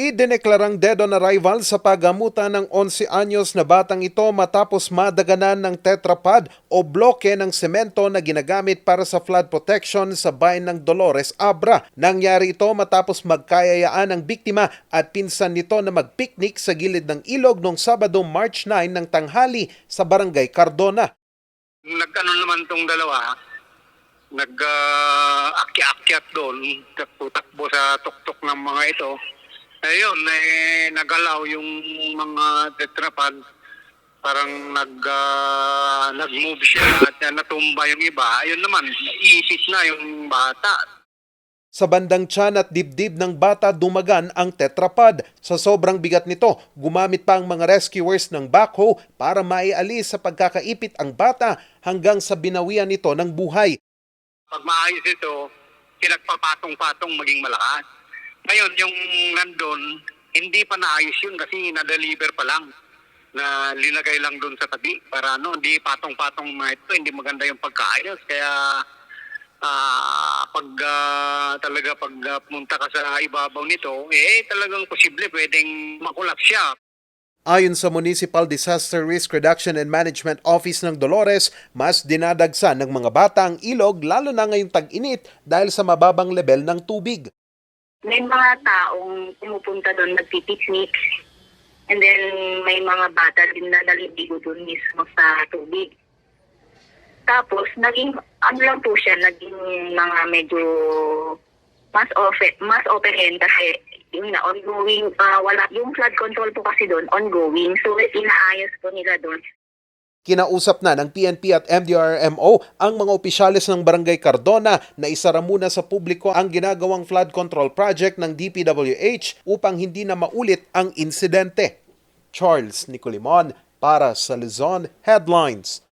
Idineklarang dead on arrival sa pagamutan ng 11 anyos na batang ito matapos madaganan ng tetrapod o bloke ng semento na ginagamit para sa flood protection sa bayan ng Dolores Abra. Nangyari ito matapos magkayayaan ng biktima at pinsan nito na magpiknik sa gilid ng ilog noong Sabado March 9 ng tanghali sa barangay Cardona. Nagkano naman tong dalawa, nag-akyat doon, takbo sa tuktok ng mga ito. Ayun, eh, nagalaw yung mga tetrapod. Parang nag, ah, nag-move siya at natumba yung iba. Ayun naman, isis na yung bata. Sa bandang tiyan at dibdib ng bata dumagan ang tetrapod. Sa sobrang bigat nito, gumamit pa ang mga rescuers ng backhoe para maialis sa pagkakaipit ang bata hanggang sa binawian nito ng buhay. Pag maayos ito, pinagpapatong-patong maging malakas. Ngayon, yung nandun, hindi pa naayos yun kasi na-deliver pa lang na linagay lang doon sa tabi para ano, hindi patong-patong mga ito, hindi maganda yung pagkaayos. Kaya ah, pag ah, talaga pag ah, pumunta ka sa ibabaw nito, eh talagang posible pwedeng makulap siya. Ayon sa Municipal Disaster Risk Reduction and Management Office ng Dolores, mas dinadagsa ng mga bata ang ilog lalo na ngayong tag-init dahil sa mababang level ng tubig. May mga taong pumupunta doon nagpipiknik and then may mga bata din na naliligo doon mismo sa tubig. Tapos, naging, ano lang po siya, naging mga medyo mas open, mas open end kasi yung na ongoing, ah, wala, yung flood control po kasi doon, ongoing. So, inaayos po nila doon. Kinausap na ng PNP at MDRMO ang mga opisyalis ng Barangay Cardona na isara muna sa publiko ang ginagawang flood control project ng DPWH upang hindi na maulit ang insidente. Charles Nicolimon para sa Luzon Headlines.